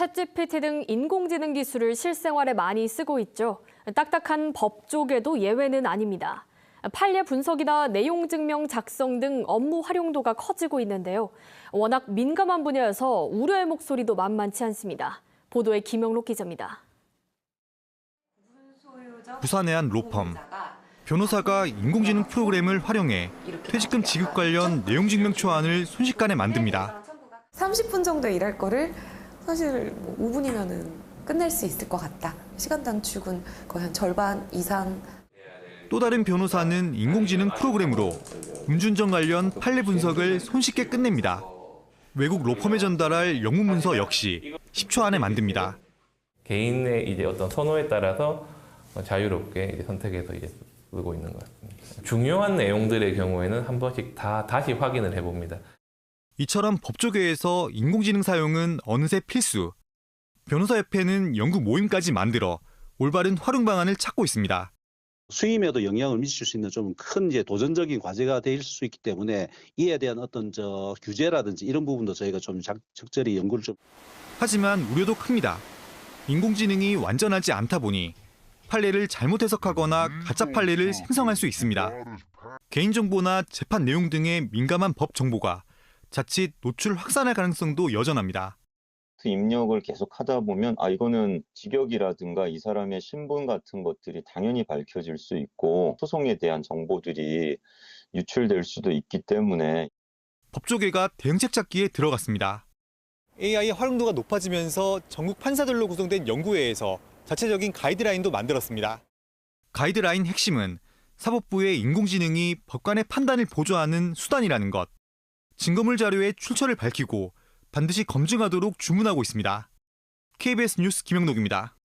챗GPT 등 인공지능 기술을 실생활에 많이 쓰고 있죠. 딱딱한 법조계도 예외는 아닙니다. 판례 분석이나 내용 증명 작성 등 업무 활용도가 커지고 있는데요. 워낙 민감한 분야여서 우려의 목소리도 만만치 않습니다. 보도에 김영록 기자입니다. 부산의 한 로펌. 변호사가 인공지능 프로그램을 활용해 퇴직금 지급 관련 내용 증명 초안을 순식간에 만듭니다. 30분 정도 일할 거를 사실 뭐 5분이면은 끝낼 수 있을 것 같다. 시간 단축은 거의 한 절반 이상 또 다른 변호사는 인공지능 프로그램으로 음주운전 관련 판례 분석을 손쉽게 끝냅니다. 외국 로펌에 전달할 영문 문서 역시 10초 안에 만듭니다. 개인의 이제 어떤 선호에 따라서 자유롭게 이제 선택해서 이제 쓰고 있는 것 같습니다. 중요한 내용들의 경우에는 한 번씩 다 다시 확인을 해봅니다. 이처럼 법조계에서 인공지능 사용은 어느새 필수. 변호사협회는 연구 모임까지 만들어 올바른 활용 방안을 찾고 있습니다. 수임에도 영향을 미칠 수 있는 좀 큰 이제 도전적인 과제가 될 수 있기 때문에 이에 대한 어떤 저 규제라든지 이런 부분도 저희가 좀 적- 적절히 연구를 좀 하지만 우려도 큽니다. 인공지능이 완전하지 않다 보니 판례를 잘못 해석하거나 가짜 판례를 생성할 수 있습니다. 개인정보나 재판 내용 등의 민감한 법 정보가 자칫 노출 확산할 가능성도 여전합니다. 그 입력을 계속 하다 보면 아 이거는 직역이라든가 이 사람의 신분 같은 것들이 당연히 밝혀질 수 있고 소송에 대한 정보들이 유출될 수도 있기 때문에 법조계가 대응책 찾기에 들어갔습니다. AI 활용도가 높아지면서 전국 판사들로 구성된 연구회에서 자체적인 가이드라인도 만들었습니다. 가이드라인 핵심은 사법부의 인공지능이 법관의 판단을 보조하는 수단이라는 것. 증거물 자료의 출처를 밝히고 반드시 검증하도록 주문하고 있습니다. KBS 뉴스 김영록입니다.